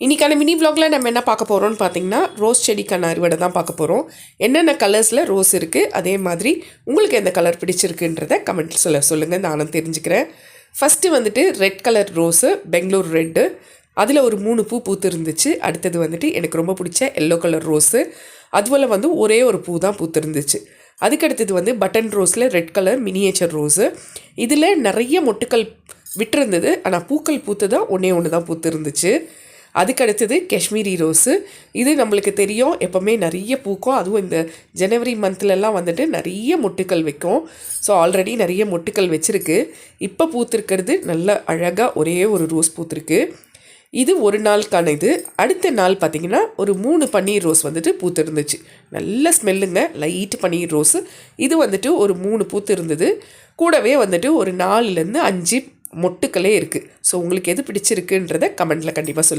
இன்றைக்கான மினி vlogல நம்ம என்ன பார்க்க போகிறோம்னு பார்த்தீங்கன்னா ரோஸ் செடிக்கான அறுவடை தான் பார்க்க போகிறோம் என்னென்ன கலர்ஸில் ரோஸ் இருக்குது அதே மாதிரி உங்களுக்கு எந்த கலர் பிடிச்சிருக்குன்றத கமெண்ட்ஸில் சொல்லுங்கள் நானும் தெரிஞ்சுக்கிறேன். ஃபஸ்ட்டு வந்துட்டு red colour rose Bangalore red அதில் ஒரு மூணு பூ பூத்து இருந்துச்சு அடுத்தது வந்துட்டு எனக்கு ரொம்ப பிடிச்ச எல்லோ கலர் ரோஸு அதுபோல் வந்து ஒரே ஒரு பூ தான் பூத்து இருந்துச்சு அதுக்கடுத்தது வந்து பட்டன் ரோஸில் ரெட் கலர் மினியேச்சர் ரோஸு இதில் நிறைய மொட்டுக்கள் விட்டுருந்தது. ஆனால் பூக்கள் பூத்து தான் ஒன்றே ஒன்று தான் பூத்து இருந்துச்சு அதுக்கு அடுத்தது காஷ்மீரி ரோஸு. இது நம்மளுக்கு தெரியும் எப்போவுமே நிறைய பூக்கும். அதுவும் இந்த ஜனவரி மந்த்லலாம் வந்துட்டு நிறைய மொட்டுக்கள் வைக்கும். ஸோ ஆல்ரெடி நிறைய மொட்டுக்கள் வச்சுருக்கு. இப்போ பூத்திருக்கிறது நல்ல அழகாக ஒரே ஒரு ரோஸ் பூத்திருக்கு. இது ஒரு நாளுக்கான இது. அடுத்த நாள் பார்த்தீங்கன்னா ஒரு மூணு பன்னீர் ரோஸ் வந்துட்டு பூத்து இருந்துச்சு நல்ல ஸ்மெல்லுங்க லைட் பன்னீர் ரோஸு. இது வந்துட்டு ஒரு மூணு பூத்து இருந்தது கூடவே வந்துட்டு ஒரு நாலுலேருந்து அஞ்சு மொட்டுக்களே இருக்குது ஸோ உங்களுக்கு எது பிடிச்சிருக்குன்றத கமெண்ட்டில் கண்டிப்பாக சொல்லுங்கள்